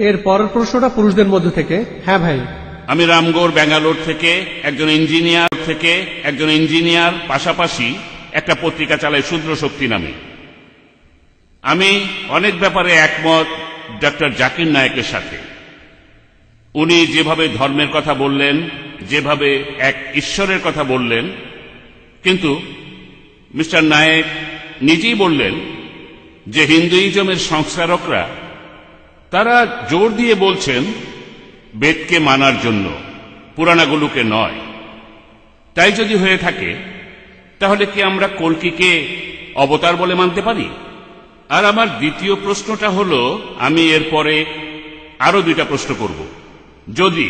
এর পরের প্রশ্নটা পুরুষদের মধ্যে থেকে। হ্যাঁ ভাই। আমি রামগড়, ব্যাঙ্গালোর থেকে একজন ইঞ্জিনিয়ার থেকে একজন ইঞ্জিনিয়ার, পাশাপাশি একটা পত্রিকা চালাই শূদ্র শক্তি নামে। আমি অনেক ব্যাপারে একমত ডক্টর জাকির নায়েকের সাথে। উনি যেভাবে ধর্মের কথা বললেন, যেভাবে এক ঈশ্বরের কথা বললেন, কিন্তু মিস্টার নায়েক নিজেই বললেন যে হিন্দুইজমের সংস্কারকরা তারা জোর দিয়ে বলছেন, বেদকে মানার জন্য, পুরাণাগুলোকে নয়। তাই যদি হয়ে থাকে, তাহলে কি আমরা কল্কিকে অবতার বলে মানতে পারি? আর আমার দ্বিতীয় প্রশ্নটা হল, আমি এরপরে আরও দুইটা প্রশ্ন করব। যদি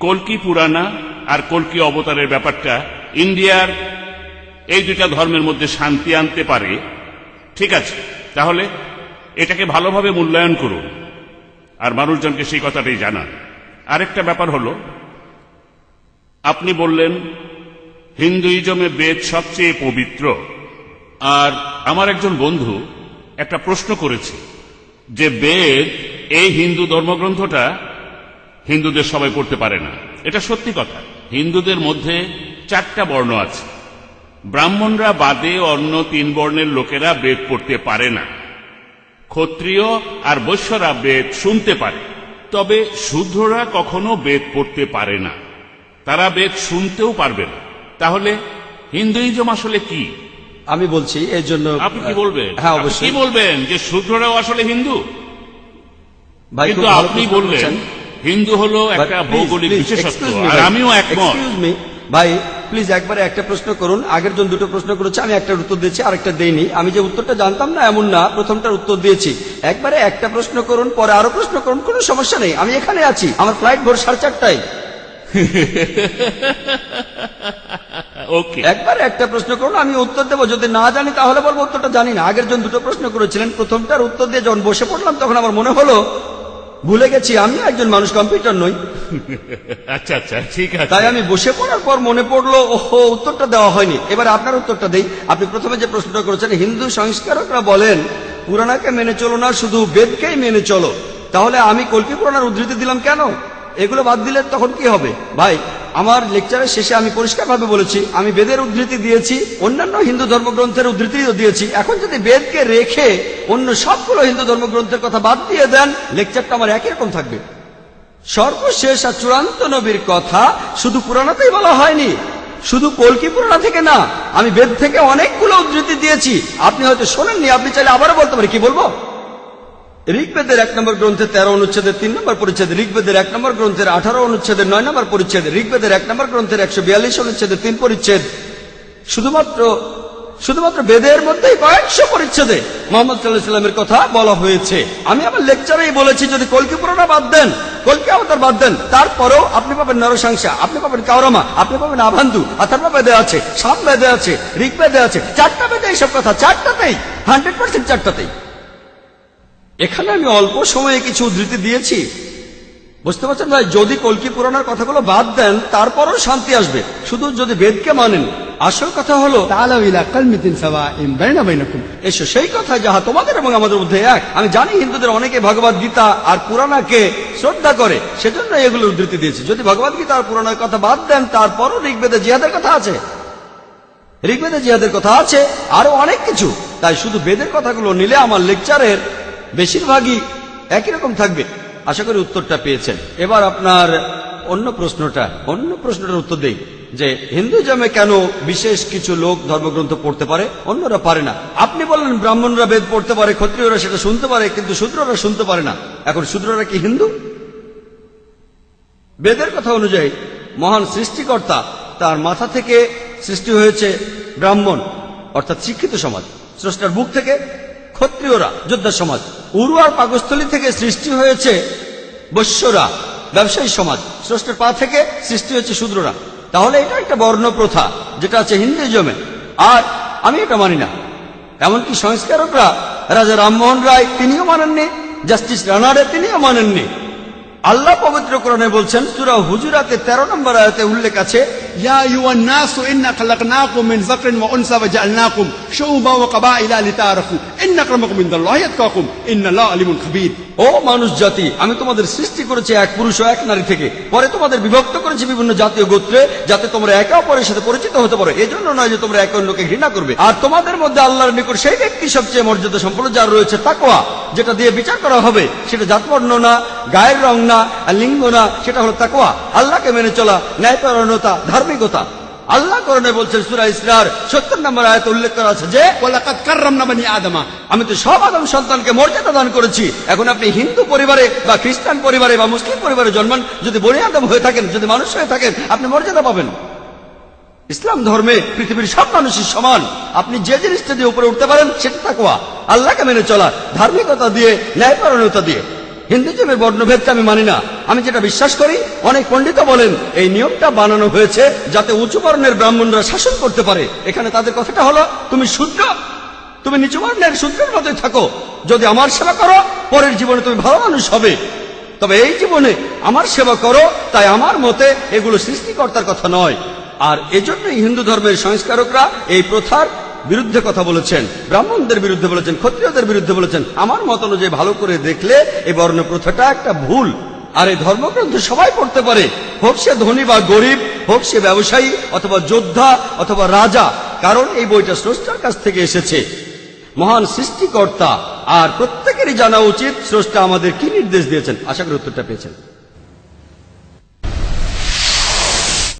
কল্কি পুরাণা আর কল্কি অবতারের ব্যাপারটা ইন্ডিয়ার এই দুইটা ধর্মের মধ্যে শান্তি আনতে পারে, ঠিক আছে, তাহলে এটাকে ভালোভাবে মূল্যায়ন করুন। আর মানুষজনকে সেই কথাটাই জানান। আরেকটা ব্যাপার হলো, আপনি বললেন, হিন্দুইজমে বেদ সবচেয়ে পবিত্র। আর আমার একজন বন্ধু একটা প্রশ্ন করেছে যে বেদ, এই হিন্দু ধর্মগ্রন্থটা হিন্দুদের সবাই পড়তে পারে না। এটা সত্যি কথা। হিন্দুদের মধ্যে চারটা বর্ণ আছে। ব্রাহ্মণরা বাদে অন্য তিন বর্ণের লোকেরা বেদ পড়তে পারে না। ক্ষত্রিয় আর বৈশ্যরা বেদ শুনতে পারে। তবে শূদ্ররা কখনো বেদ পড়তে পারে না। তারা বেদ শুনতেও পারবে না। তাহলে হিন্দুইজম আসলে কি? আমি বলছি এর জন্য আপনি কি বলবেন? হ্যাঁ অবশ্যই। কি বলবেন যে শূদ্ররাও আসলে হিন্দু? ভাই কিন্তু আপনি বললেন হিন্দু হলো একটা ভৌগোলিক বিশেষত্ব আর আমিও একমত। ভাই প্লিজ একবারে একটা প্রশ্ন করুন। আগের জন দুটো প্রশ্ন করেছে আমি একটা উত্তর দিয়েছি আরেকটা দেইনি। আমি যে উত্তরটা জানতাম না এমন না প্রথমটার উত্তর দিয়েছি। একবারে একটা প্রশ্ন করুন পরে আরও প্রশ্ন করুন কোনো সমস্যা নেই। আমি এখানে আছি আমার ফ্লাইট ভোর সাড়ে চারটায়। ওকে একবারে একটা প্রশ্ন করুন আমি উত্তর দেবো। যদি না জানি তাহলে বলব উত্তরটা জানি না। আগের জন দুটো প্রশ্ন করেছিলেন প্রথমটার উত্তর দিয়ে যখন বসে পড়লাম তখন আমার মনে হলো ভুলে গেছি আমি একজন মানুষ কম্পিউটার নই। আচ্ছা আচ্ছা ঠিক আছে। তাই আমি বসে পড়ার পর মনে পড়ল ওহো উত্তরটা দেওয়া হয়নি। এবার আপনার উত্তরটা দেই। আপনি প্রথমে যে প্রশ্নটা করেছেন হিন্দু সংস্কারকরা বলেন পুরাণাকে মেনে চলো না শুধু বেদকেই মেনে চলো। তাহলে আমি কল্পি পুরাণার উদ্ধৃতি দিলাম কেন? এগুলো বাদ দিলে তখন কি হবে? ভাই আমার লেকচারের শেষে আমি পরিষ্কারভাবে বলেছি, আমি বেদের উদ্ধৃতি দিয়েছি, অন্যান্য হিন্দু ধর্মগ্রন্থের উদ্ধৃতিও দিয়েছি। এখন যদি বেদকে রেখে অন্য সবগুলো হিন্দু ধর্মগ্রন্থের কথা বাদ দিয়ে দেন লেকচারটা আমার একই রকম থাকবে। সর্বশেষ আর চূড়ান্ত নবীর কথা শুধু পুরাণাতেই বলা হয়নি। শুধু কলকি পুরাণা থেকে না, আমি বেদ থেকে অনেকগুলো উদ্ধৃতি দিয়েছি। আপনি হয়তো শোনেননি, আপনি চাইলে আবারও বলতে পারি কি বলব? ঋগ্বেদের এক নম্বর গ্রন্থের তেরো অনুচ্ছেদের তিন নম্বর পরিচ্ছেদ, ঋগ্বেদের এক নম্বর গ্রন্থের আঠারো অনুচ্ছেদের নয় নম্বর পরিচ্ছেদ, ঋগ্বেদের এক নম্বর গ্রন্থের একশো বিয়াল্লিশ অনুচ্ছেদের তিন পরিচ্ছেদ। শুধুমাত্র শুধুমাত্র বেদের মধ্যেই কয়েকশো পরিচ্ছেদে মোহাম্মদ সাল্লাহ সাল্লামের কথা বলা হয়েছে। আমি আমার লেকচারেই বলেছি, যদি কলকি পুরাণা বাদ দেন, কলকি অবতার বাদ দেন, তারপরেও আপনি পাবেন নরসংসা আপনি পাবেন কাউরামা আপনি পাবেন আভান্দু আথার্বা বেদে আছে, সাম বেদে আছে ঋগ বেদে আছে, চারটা বেদে এইসব কথা, চারটাতেই, হান্ড্রেড পার্সেন্ট চারটাতেই। এখানে আমি অল্প সময়ে কিছু উদ্ধৃতি দিয়েছি। বুঝতে পারছেন ভাই? যদি কলকি পুরাণের কথাগুলো বাদ দেন তারপরও শান্তি আসবে। শুধু যদি বেদকে মানেন। আসল কথা হলো এসো সেই কথা যাহা তোমাদের এবং আমাদের মধ্যে এক। আমি জানি হিন্দুদের অনেকে ভগবত গীতা আর পুরাণাকে শ্রদ্ধা করে সেজন্য এগুলো উদ্ধৃতি দিয়েছি। যদি ভগবত গীতা আর পুরাণের কথা বাদ দেন তারপরও ঋগ্বেদে জিহাদের কথা আছে। ঋগ্বেদে জিহাদের কথা আছে আরও অনেক কিছু। তাই শুধু বেদের কথাগুলো নিলে আমার লেকচারের বেশিরভাগই একই রকম থাকবে। আশা করি উত্তরটা পেয়েছেন। এবার আপনার অন্য প্রশ্নটা, অন্য প্রশ্নটার উত্তর দেই, যে হিন্দুজমে কেন বিশেষ কিছু লোক ধর্মগ্রন্থ পড়তে পারে? অন্যরা পারে না। আপনি বললেন ব্রাহ্মণরা বেদ পড়তে পারে, ক্ষত্রিয়রা সেটা শুনতে পারে, কিন্তু শূদ্ররা শুনতে পারে না। এখন শূদ্ররা কি হিন্দু? বেদের কথা অনুযায়ী, মহান সৃষ্টিকর্তা তার মাথা থেকে সৃষ্টি হয়েছে ব্রাহ্মণ, অর্থাৎ শিক্ষিত সমাজ, স্রষ্টার বুক থেকে। ক্ষত্রিয়রা, যোদ্ধা সমাজ। উরু আর পাকস্থলী থেকে সৃষ্টি হয়েছে বৈশ্যরা, ব্যবসায়ী সমাজ। স্রষ্টার পা থেকে সৃষ্টি হয়েছে শূদ্ররা। তাহলে এটা একটা বর্ণ প্রথা যেটা আছে হিন্দুজমে আর আমি এটা মানি না। এমনকি সংস্কারকরা, রাজা রামমোহন রায়, তিনিও মানেননি। জাস্টিস রানারে তিনিও মানেননি। আল্লাহ পবিত্র বলছেন, সুরা হুজুরাতে তেরো নম্বর আয়াতে উল্লেখ আছে يا أيها الناس إنا خلقناكم من ذكر وأنثى وجعلناكم شعوبا وقبائل لتعارفوا إن أكرمكم عند الله يتقاكم إن الله عليم خبير ও মানুষ জাতি আমি তোমাদের সৃষ্টি করেছি এক পুরুষ ও এক নারী থেকে পরে তোমাদের বিভক্ত করেছি বিভিন্ন জাতীয় গোত্রে যাতে তোমরা একে অপরের সাথে পরিচিত হতে পারো এজন্য নয় যে তোমরা একে অন্যকে ঘৃণা করবে আর তোমাদের মধ্যে আল্লাহর নিকট সেই ব্যক্তি সবচেয়ে মর্যাদা সম্পন্ন যার রয়েছে তাকওয়া যেটা দিয়ে বিচার করা হবে সেটা জাতবর্ণ না গায়ের রং না লিঙ্গ না, সেটা হলো তাকোয়া আল্লাহকে মেনে চলা ন্যায়পরণতা ধার্মিকতা। আল্লাহ করণে বলছেন, সুরা ইসরার সত্তর নম্বর আয়ত উল্লেখ করা আছে যে নামানি আদমা। আমি তো সব আদম সন্তানকে মর্যাদা দান করেছি। এখন আপনি হিন্দু পরিবারে বা খ্রিস্টান পরিবারে বা মুসলিম পরিবারে জন্মান, যদি বনে আদম হয়ে থাকেন, যদি মানুষ হয়ে থাকেন, আপনি মর্যাদা পাবেন। ইসলাম ধর্মে পৃথিবীর সব মানুষই সমান। আপনি যে জিনিসটা দিয়ে উপরে উঠতে পারেন, সেটা তাকোয়া আল্লাহকে মেনে চলা ধার্মিকতা দিয়ে ন্যায়পরণতা দিয়ে। হিন্দুজমের বর্ণভেদটা আমি মানি না। আমি যেটা বিশ্বাস করি, অনেক পণ্ডিত বলেন, এই নিয়মটা বানানো হয়েছে যাতে উঁচু বর্ণের ব্রাহ্মণরা শাসন করতে পারে। এখানে তাদের কথাটা হলো, তুমি শূদ্র তুমি নিচু বর্ণের শূদ্রের মতোই থাকো। যদি আমার সেবা করো, পরের জীবনে তুমি ভালো মানুষ হবে। তবে এই জীবনে আমার সেবা করো, তাই আমার মতে এগুলো সৃষ্টিকর্তার কথা নয়। আর এজন্যই হিন্দু ধর্মের সংস্কারকরা এই প্রথার বিরুদ্ধে কথা বলেছেন, ব্রাহ্মণদের বিরুদ্ধে বলেছেন, ক্ষত্রিয়দের বিরুদ্ধে বলেছেন, আমার মত অনুযায়ী ভালো করে দেখলে এই বর্ণ প্রথাটা একটা ভুল। আর এই ধর্মগ্রন্থ সবাই পড়তে পারে। হোক সে ধনী বা গরিব, হোক সে ব্যবসায়ী, অথবা যোদ্ধা, অথবা রাজা, কারণ এই বইটা স্রষ্টার কাছ থেকে এসেছে। মহান সৃষ্টিকর্তা, আর প্রত্যেকেরই জানা উচিত, স্রষ্টা আমাদের কি নির্দেশ দিয়েছেন। আশা করি উত্তরটা পেয়েছেন।